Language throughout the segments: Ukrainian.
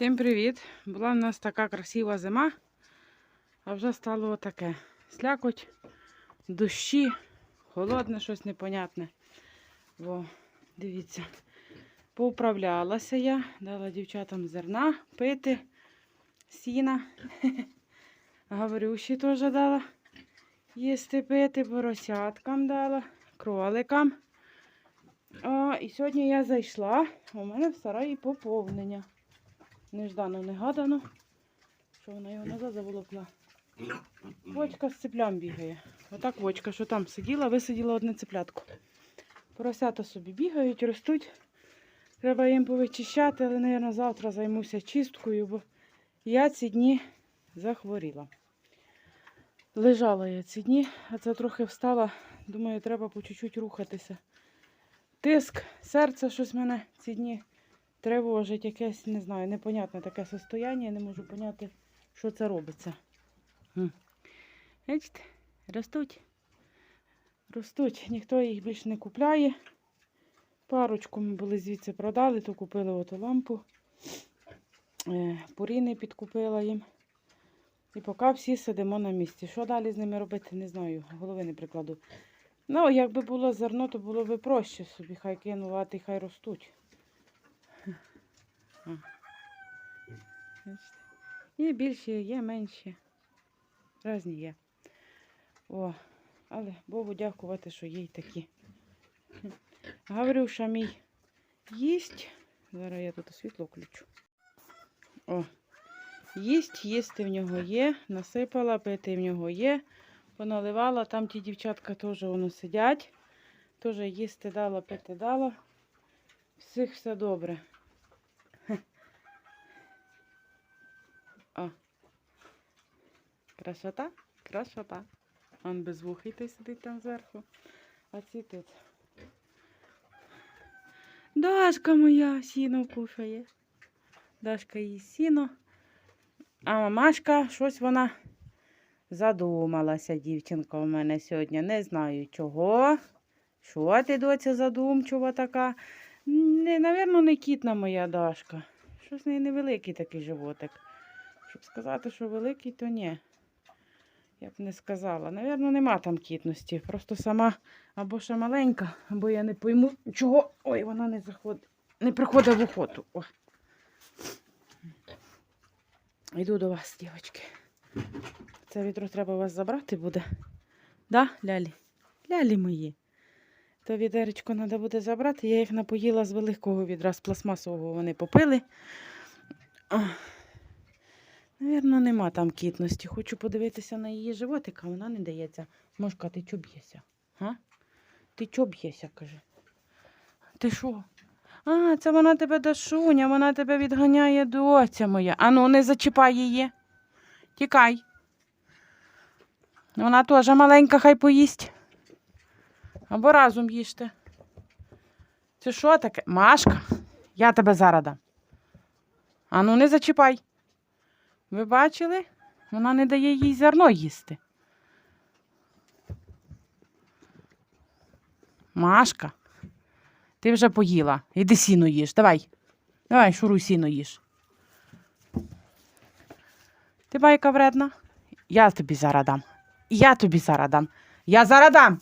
Всім привіт! Була в нас така красива зима, а вже стало таке. Слякоть, дощі, холодне, щось непонятне. Бо, дивіться, поуправлялася я, дала дівчатам зерна пити, сіна. Гаврюші теж дала їсти пити, поросяткам дала, кроликам. О, і сьогодні я зайшла, у мене в сараї поповнення. Неждано, негадано, що вона його назад заволокла. Вочка з цеплям бігає. Отак вочка, що там сиділа, висиділа одне цеплятко. Поросята собі бігають, ростуть. Треба їм повичищати, але, мабуть, завтра займуся чисткою, бо я ці дні захворіла. Лежала я ці дні, а це трохи встала. Думаю, треба по чуть-чуть рухатися. Тиск, серце щось мене ці дні тривожить, якесь, не знаю, непонятне таке состояння, я не можу поняти, що це робиться. Бачите, ростуть. Ростуть. Ніхто їх більше не купляє. Парочку ми були звідси продали, то купили оту лампу. Е, Поріни підкупила їм. І поки всі сидимо на місці. Що далі з ними робити, не знаю, голови не прикладу. Ну, якби було зерно, то було б проще собі. Хай кинула, і хай ростуть. Є більші, є менші. Разні є. О, але Богу дякувати, що є й такі. Гаврюша мій їсть. Зараз я тут світло включу. О, їсть, їсти в нього є. Насипала, пити в нього є. Поналивала. Там ті дівчатка теж воно сидять. Теж їсти дала, пити дала. Всіх все добре. О. Красота? Красота. Он безвухий той сидить там зверху. А ці тут. Дашка моя сіно кушає. Дашка їсть сіно. А мамашка, щось вона задумалася, дівчинка у мене сьогодні. Не знаю чого. Що ти, доця, задумчива така? Не, навірно, не кітна моя Дашка. Щось неї невеликий такий животик. Щоб сказати, що великий, то ні. Я б не сказала. Навірно, нема там кітності. Просто сама або ще маленька, або я не пойму, чого. Ой, вона не заходить. Не приходить в охоту. О. Йду до вас, дівчатки. Це відро треба вас забрати буде. Да, лялі? Лялі мої. То відеречко треба буде забрати. Я їх напоїла з великого відра, з пластмасового вони попили. Навірно, нема там кітності. Хочу подивитися на її животик, а вона не дається. Мошка, ти чо б'єшся? Га? Ти чо б'єшся, каже. Ти що? А, це вона тебе дашуня, вона тебе відганяє доця моя. Ану, не зачіпай її. Тікай. Вона теж маленька, хай поїсть. Або разом їжте. Це що таке? Машка, я тебе зараз дам. Ану, не зачіпай. Ви бачили? Вона не дає їй зерно їсти. Машка, ти вже поїла. Іди сіно їж. Давай. Давай, шуруй сіно їж. Ти байка вредна? Я тобі зараз дам. Я тобі зараз дам. Я зараз дам.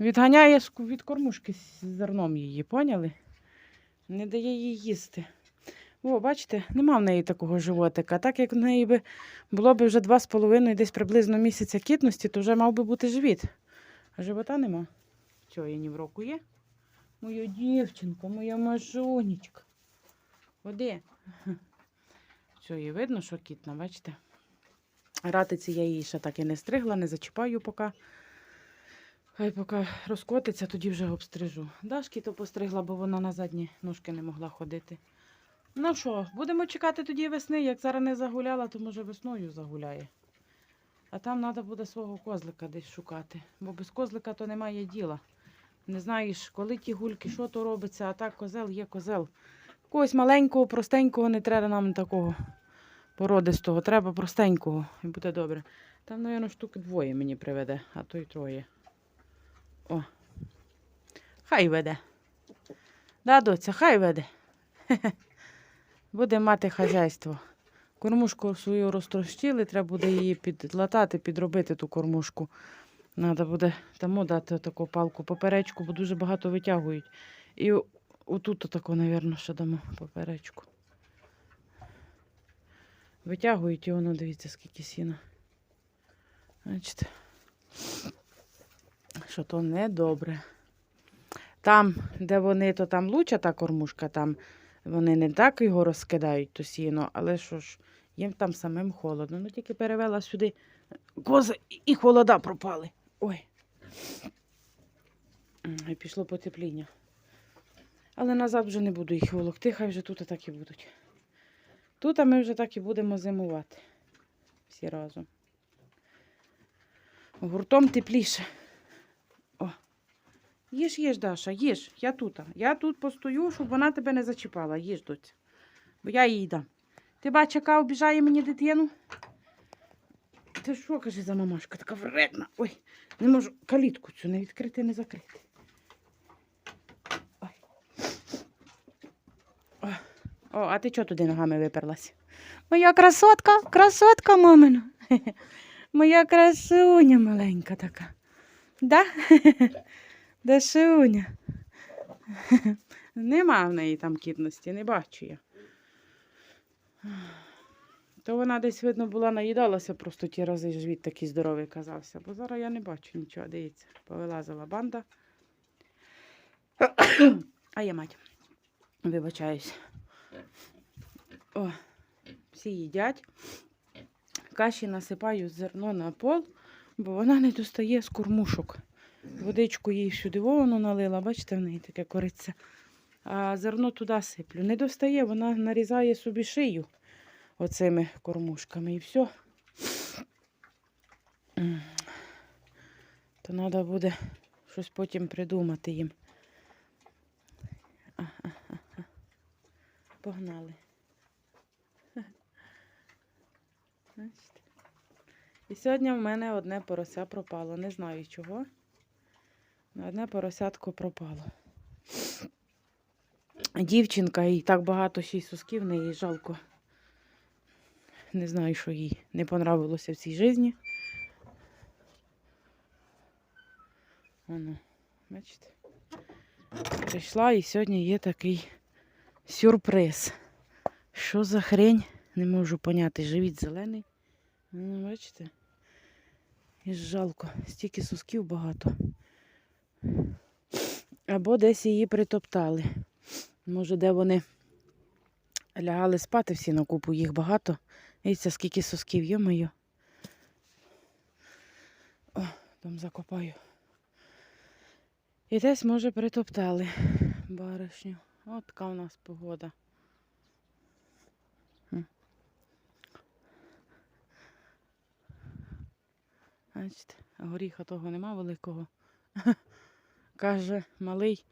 Відганяє від кормушки з зерном її, поняли? Не дає їй їсти. О, бачите, нема в неї такого животика. Так як в неї би було б вже два з половиною десь приблизно місяця кітності, то вже мав би бути живіт. А живота нема. Чого я ні в року є? Моя дівчинка, моя мажунечка. Води. Все, її видно, що кітна, бачите? Ратиці я її ще так і не стригла, не зачіпаю поки. Хай поки розкотиться, тоді вже обстрижу. Дашки то постригла, бо вона на задні ножки не могла ходити. Ну що, будемо чекати тоді весни. Як зараз не загуляла, то може весною загуляє. А там треба буде свого козлика десь шукати. Бо без козлика то немає діла. Не знаєш, коли ті гульки, що то робиться, а так козел є козел. Когось маленького, простенького не треба нам такого породистого. Треба простенького і буде добре. Там, мабуть, штуки двоє мені приведе, а то й троє. О. Хай веде. Да, доця, хай веде. Буде мати хазяйство. Кормушку свою розтрощили, треба буде її підлатати, підробити ту кормушку. Треба буде тому дати таку палку поперечку, бо дуже багато витягують. І отут таку, мабуть, ще дамо поперечку. Витягують і воно, дивіться, скільки сіна. Бачите? Що то недобре. Там, де вони, то там луча та кормушка, там вони не так його розкидають, то сіно, але що ж, їм там самим холодно. Ну тільки перевела сюди кози і- і холода пропали. Ой. І пішло потепління. Але назад вже не буду їх волокти, хай вже тут так і будуть. Тут ми вже так і будемо зимувати. Всі разом. Гуртом тепліше. Їж, їж, Даша, їж. Я тут. Я тут постою, щоб вона тебе не зачіпала. Їж, доця. Бо я їй дам. Ти бач, яка обіжає мені дитину? Ти що, каже, за мамашка, така вредна. Ой, не можу калітку цю не відкрити, не закрити. Ой. О, О, а ти чого туди ногами виперлась? Моя красотка, красотка мамина. Моя красуня маленька така. Да? Дашуня. Нема в неї там кітності, не бачу я. То вона десь, видно, була наїдалася просто ті рази живіт такий здоровий казався. Бо зараз я не бачу нічого, дивіться, повилазила банда. А я мать. Вибачаюсь. О, всі їдять. Каші насипаю зерно на пол, бо вона не достає з кормушок. Водичку їй сюди воно налила, бачите, в неї таке кориться. А зерно туди сиплю. Не достає, вона нарізає собі шию оцими кормушками і все. То треба буде щось потім придумати їм. Погнали. І сьогодні в мене одне порося пропало. Не знаю чого. Одне поросятко пропало. Дівчинка, і так багато ще й сосків в неї жалко. Не знаю, що їй не понравилося в цій житті. Воно, бачите? Прийшла і сьогодні є такий сюрприз. Що за хрень? Не можу поняти. Живіт зелений. Ну, бачите? І жалко, стільки сосків багато. Або десь її притоптали. Може, де вони лягали спати всі на купу, їх багато. Дивіться, скільки сосків, йо-моє. О, там закопаю. І десь, може, притоптали баришню. От така у нас погода. Бачите, горіха того нема великого. Каже малий,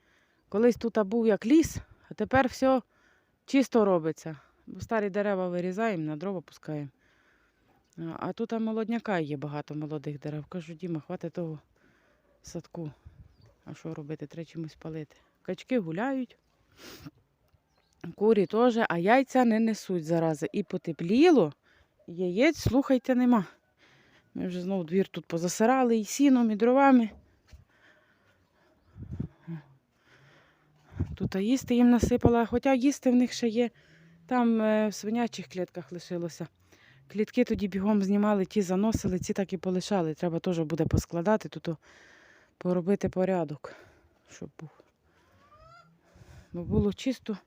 колись тут був як ліс, а тепер все чисто робиться. Бо старі дерева вирізаємо, на дрова пускаємо. А- тут молодняка є багато молодих дерев. Кажу, Діма, хватить того садку. А що робити? Треба чимось палити. Качки гуляють, курі теж, а яйця не несуть зарази. І потепліло, яєць, слухайте, нема. Ми вже знову двір тут позасирали і сіном, і дровами. Тут їсти їм насипала, хоча їсти в них ще є. Там е, в свинячих клітках лишилося. Клітки тоді бігом знімали, ті заносили, ці так і полишали. Треба теж буде поскладати, тут поробити порядок, щоб був. Бо було чисто,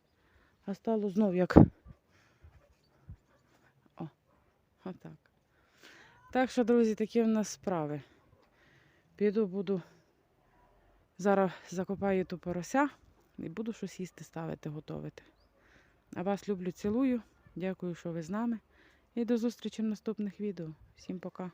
а стало знов як. О, отак. Так що, друзі, такі в нас справи. Піду, буду. Зараз закопаю ту порося і буду щось їсти ставити, готувати. А вас люблю, цілую. Дякую, що ви з нами. І до зустрічі в наступних відео. Всім пока.